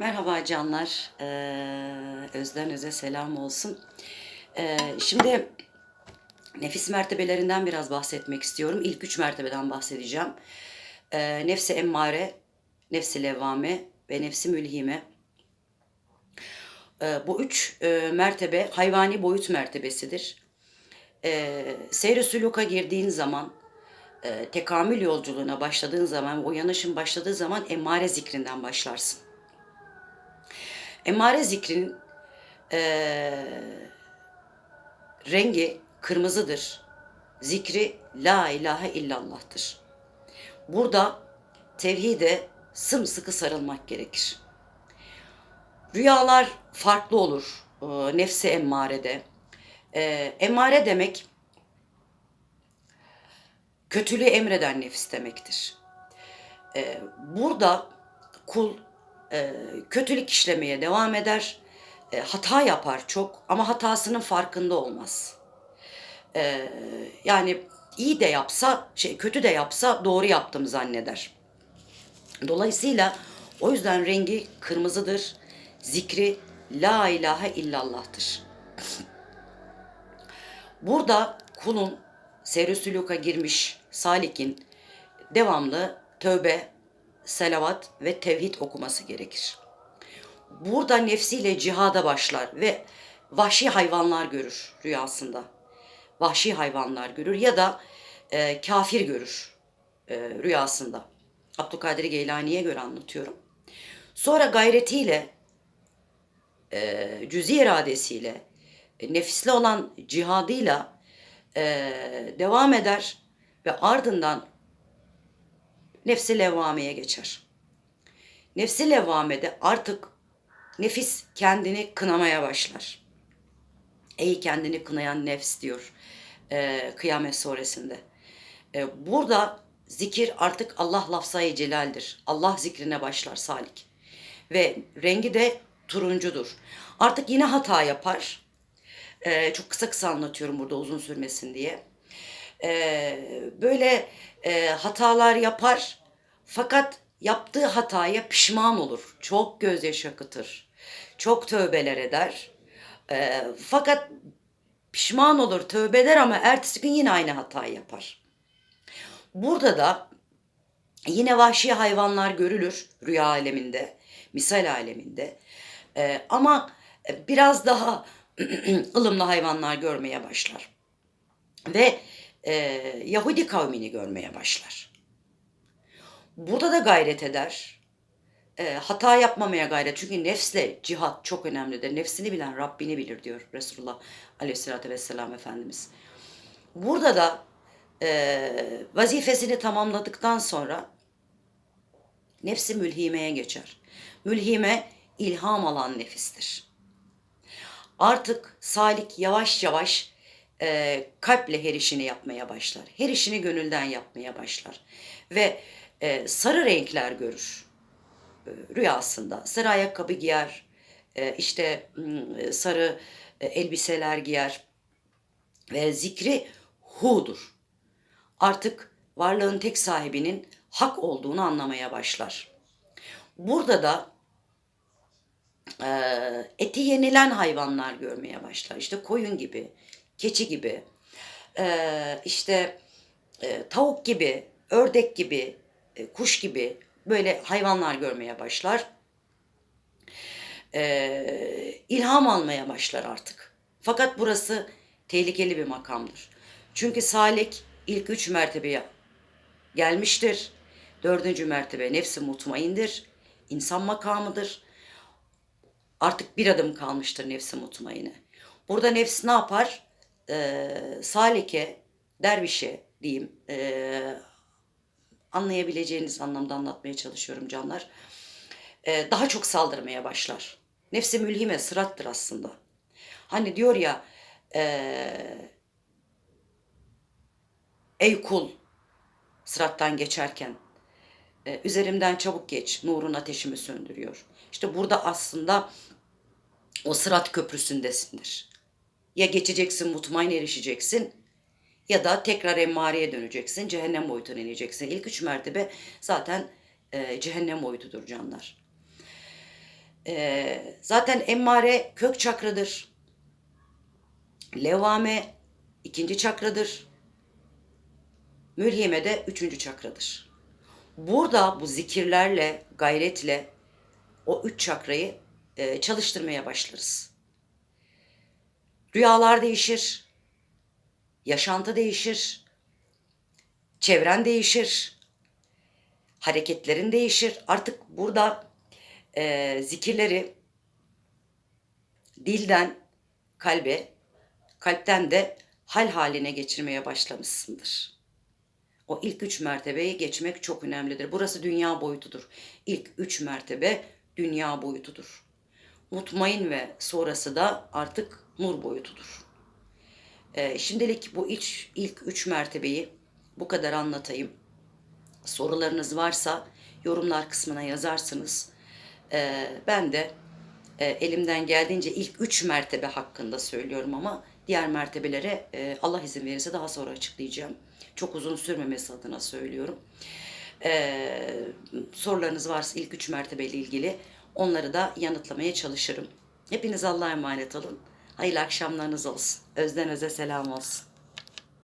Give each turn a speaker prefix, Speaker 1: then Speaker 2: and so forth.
Speaker 1: Merhaba canlar. Ee, Özden Öz'e selam olsun. Ee, şimdi nefis mertebelerinden biraz bahsetmek istiyorum. İlk üç mertebeden bahsedeceğim. Ee, nefsi emmare, nefsi levvame ve nefsi mülhime. Ee, bu üç e, mertebe hayvani boyut mertebesidir. Ee, seyr-i sülûka girdiğin zaman, e, tekamül yolculuğuna başladığın zaman, o yanışın başladığı zaman emmare zikrinden başlarsın. Emare zikrinin eee, rengi kırmızıdır. Zikri la ilahe illallah'tır. Burada tevhide sımsıkı sarılmak gerekir. Rüyalar farklı olur e, nefsi emmarede. E, emmare demek kötülüğü emreden nefis demektir. E, burada kul e, kötülük işlemeye devam eder. E, hata yapar çok ama hatasının farkında olmaz. E, yani iyi de yapsa, şey kötü de yapsa doğru yaptım zanneder. Dolayısıyla o yüzden rengi kırmızıdır. Zikri la ilahe illallah'tır. Burada kulun seyr sülûka girmiş salikin devamlı tövbe, selavat ve tevhid okuması gerekir. Burada nefsiyle cihada başlar ve vahşi hayvanlar görür rüyasında. Vahşi hayvanlar görür ya da e, kafir görür e, rüyasında. Abdülkadir Geylani'ye göre anlatıyorum. Sonra gayretiyle, e, cüzi iradesiyle, e, nefisli olan cihadıyla e, devam eder ve ardından nefsi levvameye geçer. Nefsi levvamede artık nefis kendini kınamaya başlar. Ey kendini kınayan nefs diyor e, Kıyamet suresinde. E, burada zikir artık Allah lafzayı celaldir. Allah zikrine başlar salik. Ve rengi de turuncudur. Artık yine hata yapar. E, çok kısa kısa anlatıyorum burada uzun sürmesin diye. E, böyle e, hatalar yapar fakat yaptığı hataya pişman olur. Çok gözyaşı akıtır. Çok tövbeler eder. E, fakat pişman olur, tövbe ama ertesi gün yine aynı hatayı yapar. Burada da yine vahşi hayvanlar görülür rüya aleminde, misal aleminde. E, ama biraz daha ılımlı hayvanlar görmeye başlar. Ve e, Yahudi kavmini görmeye başlar. Burada da gayret eder. E, hata yapmamaya gayret. Çünkü nefsle cihat çok önemlidir. Nefsini bilen Rabbini bilir diyor Resulullah Aleyhisselatü Vesselam Efendimiz. Burada da e, vazifesini tamamladıktan sonra nefsi mülhimeye geçer. Mülhime ilham alan nefistir. Artık salik yavaş yavaş e, kalple her işini yapmaya başlar. Her işini gönülden yapmaya başlar. Ve e, sarı renkler görür e, rüyasında. Sarı ayakkabı giyer, e, işte m, sarı e, elbiseler giyer ve zikri hudur. Artık varlığın tek sahibinin hak olduğunu anlamaya başlar. Burada da e, eti yenilen hayvanlar görmeye başlar. İşte koyun gibi, keçi gibi, e, işte e, tavuk gibi, ördek gibi, e, kuş gibi böyle hayvanlar görmeye başlar. E, ilham almaya başlar artık. Fakat burası tehlikeli bir makamdır. Çünkü salik ilk üç mertebeye gelmiştir. Dördüncü mertebe nefsi mutmaindir. İnsan makamıdır. Artık bir adım kalmıştır nefsi mutmaine. Burada nefs ne yapar? Ee, salike, dervişe diyeyim. Ee, anlayabileceğiniz anlamda anlatmaya çalışıyorum canlar. Ee, daha çok saldırmaya başlar. Nefsi mülhime sırattır aslında. Hani diyor ya ee, ey kul sırattan geçerken e, üzerimden çabuk geç nurun ateşimi söndürüyor. İşte burada aslında o sırat köprüsündesindir. Ya geçeceksin mutmain erişeceksin ya da tekrar emmareye döneceksin. Cehennem boyutuna ineceksin. İlk üç mertebe zaten e, cehennem boyutudur canlar. Ee, zaten emmare kök çakradır. Levame ikinci çakradır. Mülhime de üçüncü çakradır. Burada bu zikirlerle, gayretle o üç çakrayı e, çalıştırmaya başlarız. Rüyalar değişir, yaşantı değişir, çevren değişir, hareketlerin değişir. Artık burada e, zikirleri dilden kalbe, kalpten de hal haline geçirmeye başlamışsındır. O ilk üç mertebeyi geçmek çok önemlidir. Burası dünya boyutudur. İlk üç mertebe dünya boyutudur. Mutmain ve sonrası da artık nur boyutudur. Ee, şimdilik bu ilk, ilk üç mertebeyi bu kadar anlatayım. Sorularınız varsa yorumlar kısmına yazarsınız. Ee, ben de e, elimden geldiğince ilk üç mertebe hakkında söylüyorum ama diğer mertebelere e, Allah izin verirse daha sonra açıklayacağım. Çok uzun sürmemesi adına söylüyorum. Ee, sorularınız varsa ilk üç mertebeyle ilgili onları da yanıtlamaya çalışırım. Hepiniz Allah'a emanet olun. Hayırlı akşamlarınız olsun. Özden öze selam olsun.